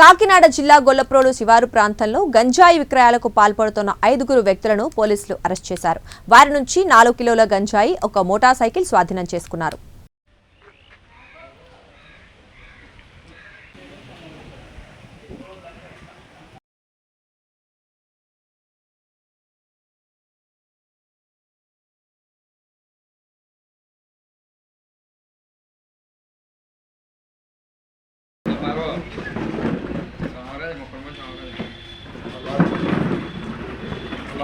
కాకినాడ జిల్లా గొల్లప్రోలు శివారు ప్రాంతంలో గంజాయి విక్రయాలకు పాల్పడుతున్న ఐదుగురు వ్యక్తులను పోలీసులు అరెస్ట్ చేశారు. వారి నుంచి నాలుగు కిలోల గంజాయి ఒక మోటార్ సైకిల్ స్వాధీనం చేసుకున్నారు.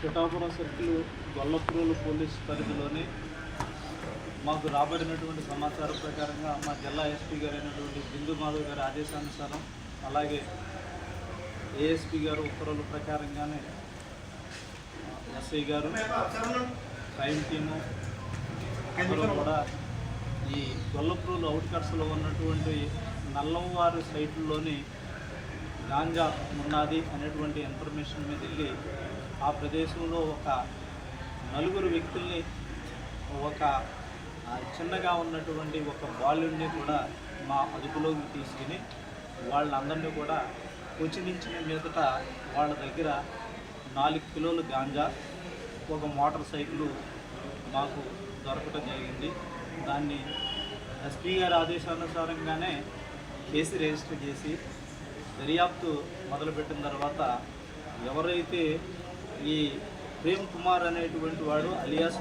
పిఠాపురం సర్కిల్ గొల్లప్రోలు పోలీస్ పరిధిలోని మాకు రాబడినటువంటి సమాచారం ప్రకారంగా మా జిల్లా ఎస్పీ గారు అయినటువంటి బిందు మాధవ్ గారి ఆదేశానుసారం అలాగే ఏఎస్పీ గారు ఉత్తర్వుల ప్రకారంగానే ఎస్ఐ గారు క్రైమ్ టీము కూడా ఈ గొల్లప్రోలు అవుట్కట్స్లో ఉన్నటువంటి నల్లవారి సైట్లోని గాంజా ఉన్నది అనేటువంటి ఇన్ఫర్మేషన్ మీద వెళ్ళి ఆ ప్రదేశంలో ఒక నలుగురు వ్యక్తుల్ని ఒక చిన్నగా ఉన్నటువంటి ఒక బాలుడిని కూడా మా అదుపులోకి తీసుకుని వాళ్ళందరినీ కూడా ఉచినించిన మీదట వాళ్ళ దగ్గర నాలుగు కిలోలు గాంజా ఒక మోటార్ సైకిల్ మాకు దొరకటం జరిగింది. దాన్ని ఎస్పీ గారి ఆదేశానుసారంగానే కేసు రిజిస్టర్ చేసి దర్యాప్తు మొదలుపెట్టిన తర్వాత ఎవరైతే ఈ ప్రేమ్ కుమార్ అనేటువంటి వాడు అలియాస్